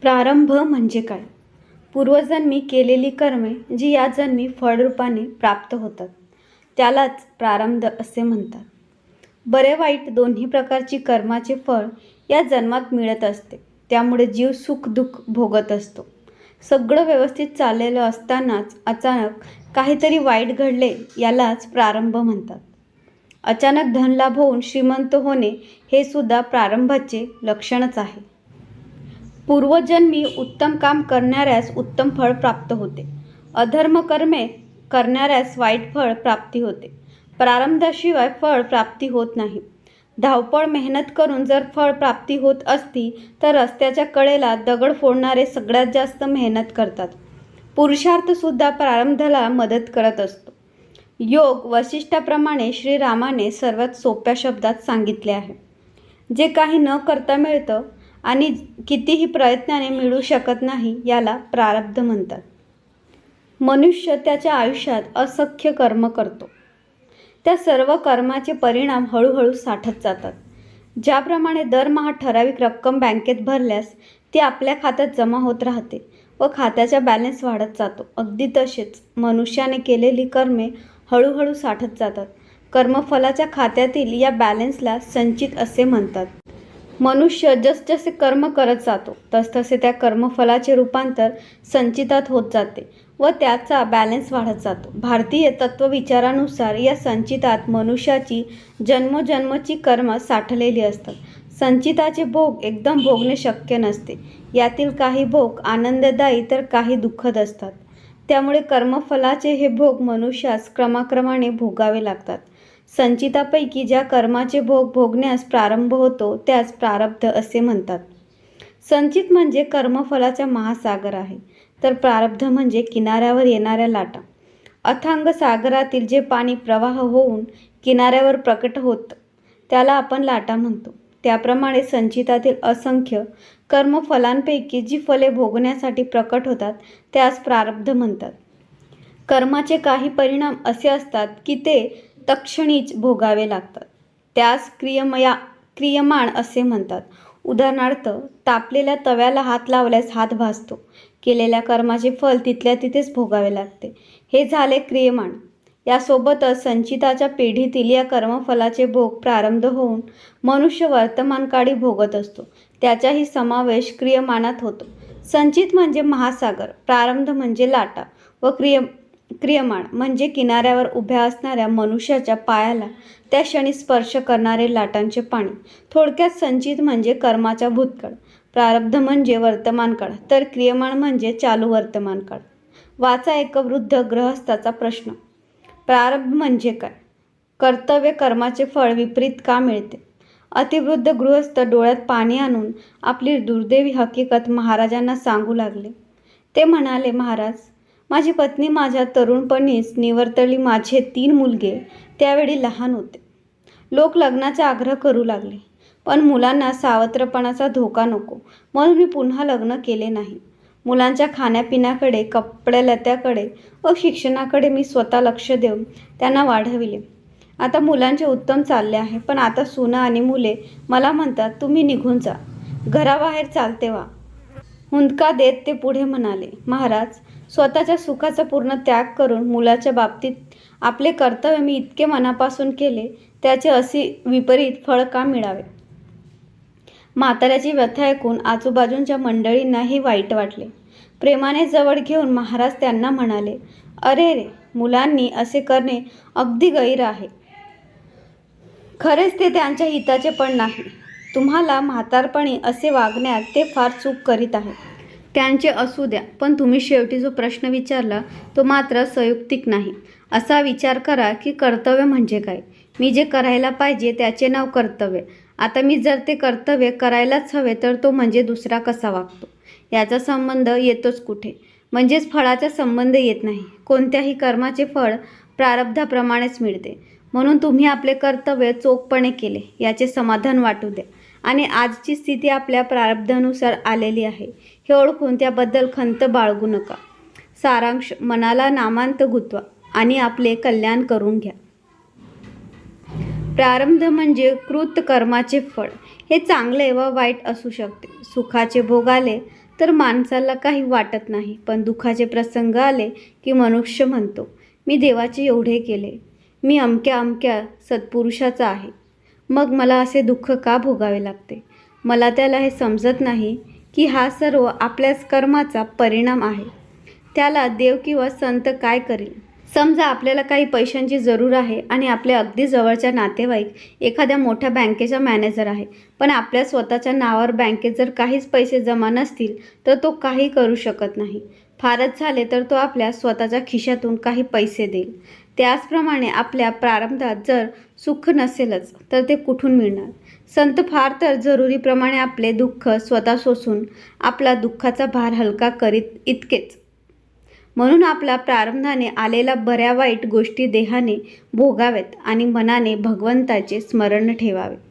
प्रारंभ म्हणजे काय? पूर्वजन्मी केलेली कर्मे जी या जन्मी फळरूपाने प्राप्त होतात त्यालाच प्रारंभ असे म्हणतात. बरे वाईट दोन्ही प्रकारची कर्माचे फळ या जन्मात मिळत असते. त्यामुळे जीव सुख दुःख भोगत असतो. सगळं व्यवस्थित चाललेलं असतानाच अचानक काहीतरी वाईट घडले यालाच प्रारंभ म्हणतात. अचानक धनलाभ होऊन श्रीमंत होणे हे सुद्धा प्रारंभाचे लक्षणच आहे. पूर्वजन्मी उत्तम काम करणाऱ्यास उत्तम फळ प्राप्त होते. अधर्म कर्मे करणाऱ्यास वाईट फळ प्राप्ती होते. प्रारंभाशिवाय फळ प्राप्ती होत नाही. धावपळ मेहनत करून जर फळ प्राप्ती होत असती तर रस्त्याच्या कडेला दगड फोडणारे सगळ्यात जास्त मेहनत करतात. पुरुषार्थसुद्धा प्रारंभाला मदत करत असतो. योग वशिष्ठाप्रमाणे श्रीरामाने सर्वात सोप्या शब्दात सांगितले आहे. जे काही न करता मिळतं आणि कितीही प्रयत्नाने मिळू शकत नाही याला प्रारब्ध म्हणतात. मनुष्य त्याच्या आयुष्यात असख्य कर्म करतो. त्या सर्व कर्माचे परिणाम हळूहळू साठत जातात. ज्याप्रमाणे दरमहा ठराविक रक्कम बँकेत भरल्यास ती आपल्या खात्यात जमा होत राहते व खात्याचा बॅलन्स वाढत जातो. अगदी तसेच मनुष्याने केलेली कर्मे हळूहळू साठत जातात. कर्मफलाच्या खात्यातील या बॅलन्सला संचित असे म्हणतात. मनुष्य जसजसे कर्म करत जातो तसतसे त्या कर्मफलाचे रूपांतर संचितात होत जाते व त्याचा बॅलन्स वाढत जातो. भारतीय तत्वविचारानुसार या संचितात मनुष्याची जन्मजन्मची कर्म साठलेली असतात. संचिताचे भोग एकदम भोगणे शक्य नसते. यातील काही भोग आनंददायी तर काही दुःखद असतात. त्यामुळे कर्मफलाचे हे भोग मनुष्यास क्रमाक्रमाने भोगावे लागतात. संचितापैकी ज्या कर्माचे भोग भोगण्यास प्रारंभ होतो त्यास प्रारब्ध असे म्हणतात. संचित म्हणजे कर्मफलाचा महासागर आहे. तर प्रारब्ध म्हणजे किनाऱ्यावर येणाऱ्या लाटा. अथांग सागरातील जे पाणी प्रवाह होऊन किनाऱ्यावर प्रकट होतं त्याला आपण लाटा म्हणतो. त्याप्रमाणे संचितातील असंख्य कर्मफलांपैकी जी फले भोगण्यासाठी प्रकट होतात त्यास प्रारब्ध म्हणतात. कर्माचे काही परिणाम असे असतात की ते तक्षणीच भोगावे लागतात. त्यास क्रियमया क्रियमाण असे म्हणतात. उदाहरणार्थ तापलेल्या तव्याला हात लावल्यास हात भासतो. केलेल्या कर्माचे फल तिथल्या तिथेच भोगावे लागते. हे झाले क्रियमाण. यासोबतच संचिताच्या पिढीतील या कर्मफलाचे भोग प्रारंभ होऊन मनुष्य वर्तमानकाळी भोगत असतो. त्याचाही समावेश क्रियमानात होतो. संचित म्हणजे महासागर प्रारंभ म्हणजे लाटा व क्रिय क्रियमाण म्हणजे किनाऱ्यावर उभ्या असणाऱ्या मनुष्याच्या पायाला त्या क्षणी स्पर्श करणारे लाटांचे पाणी. थोडक्यात संचित म्हणजे कर्माचा भूतकाळ. प्रारब्ध म्हणजे वर्तमान काळ तर क्रियमाण म्हणजे चालू वर्तमान काळ. वाचा एक वृद्ध ग्रहस्थाचा प्रश्न. प्रारब्ध म्हणजे काय? कर्तव्य कर्माचे फळ विपरीत का मिळते? अतिवृद्ध गृहस्थ डोळ्यात पाणी आणून आपली दुर्दैवी हकीकत महाराजांना सांगू लागले. ते म्हणाले महाराज माझी पत्नी माझ्या तरुणपणीच निवर्तली माझे तीन मुलगे त्यावेळी लहान होते. लोक लग्नाचा आग्रह करू लागले पण मुलांना सावत्रपणाचा धोका नको म्हणून मी पुन्हा लग्न केले नाही. मुलांच्या खाण्यापिण्याकडे कपड्यालत्याकडे व शिक्षणाकडे मी स्वतः लक्ष देऊन त्यांना वाढविले. आता मुलांचे उत्तम चालले आहे पण आता सुना आणि मुले मला म्हणतात तुम्ही निघून जा. घराबाहेर चालते वा हुंदका देत ते पुढे म्हणाले महाराज स्वतःच्या सुखाचा पूर्ण त्याग करून मुलाच्या बाबतीत आपले कर्तव्य मी इतके मनापासून केले त्याचे असे विपरीत फळ का मिळावे? म्हाताऱ्याची व्यथा ऐकून आजूबाजूंच्या मंडळींनाही वाईट वाटले. प्रेमाने जवळ घेऊन महाराज त्यांना म्हणाले अरे रे मुलांनी असे करणे अगदी गैर आहे. खरेच ते त्यांच्या हिताचे पण नाही. तुम्हाला म्हातारपणी असे वागण्यात ते फार चूक करीत आहे त्यांचे असू द्या. पण तुम्ही शेवटी जो प्रश्न विचारला तो मात्र संयुक्तिक नाही. असा विचार करा की कर्तव्य म्हणजे काय? मी जे करायला पाहिजे त्याचे नाव कर्तव्य. आता मी जर ते कर्तव्य करायलाच हवे तर तो म्हणजे दुसरा कसा वागतो? याचा संबंध येतोच कुठे? म्हणजेच फळाचा संबंध येत नाही. कोणत्याही कर्माचे फळ प्रारब्धाप्रमाणेच मिळते. म्हणून तुम्ही आपले कर्तव्य चोखपणे केले. याचे समाधान वाटू द्या. आणि आजची स्थिती आपल्या प्रारब्धानुसार आलेली आहे. हे ओळखून त्याबद्दल खंत बाळगू नका. सारांश मनाला नामांत गुंतवा आणि आपले कल्याण करून घ्या. प्रारंभ म्हणजे कृत कर्माचे फळ. हे चांगले व वाईट असू शकते. सुखाचे भोग आले तर माणसाला काही वाटत नाही पण दुःखाचे प्रसंग आले की मनुष्य म्हणतो मी देवाचे एवढे केले. मी अमक्या अमक्या सत्पुरुषाचा आहे. मग मला असे दुःख का भोगावे लागते? मला त्याला हे समजत नाही की हा सर्व आपल्याच कर्माचा परिणाम आहे. त्याला देव किंवा संत काय करेल? समजा आपल्याला काही पैशांची जरूर आहे आणि आपल्या अगदी जवळच्या नातेवाईक एखाद्या मोठ्या बँकेचा मॅनेजर आहे पण आपल्या स्वतःच्या नावावर बँकेत जर काहीच पैसे जमा नसतील तर तो काही करू शकत नाही. फारच झाले तर तो आपल्या स्वतःच्या खिशातून काही पैसे देईल. त्याचप्रमाणे आपल्या प्रारंभात जर सुख नसेलच तर ते कुठून मिळणार? संत फार तर जरुरीप्रमाणे आपले दुःख स्वतः सोसून आपला दुःखाचा भार हलका करीत इतकेच. म्हणून आपला प्रारंभाने आलेल्या बऱ्या वाईट गोष्टी देहाने भोगाव्यात आणि मनाने भगवंताचे स्मरण ठेवावे.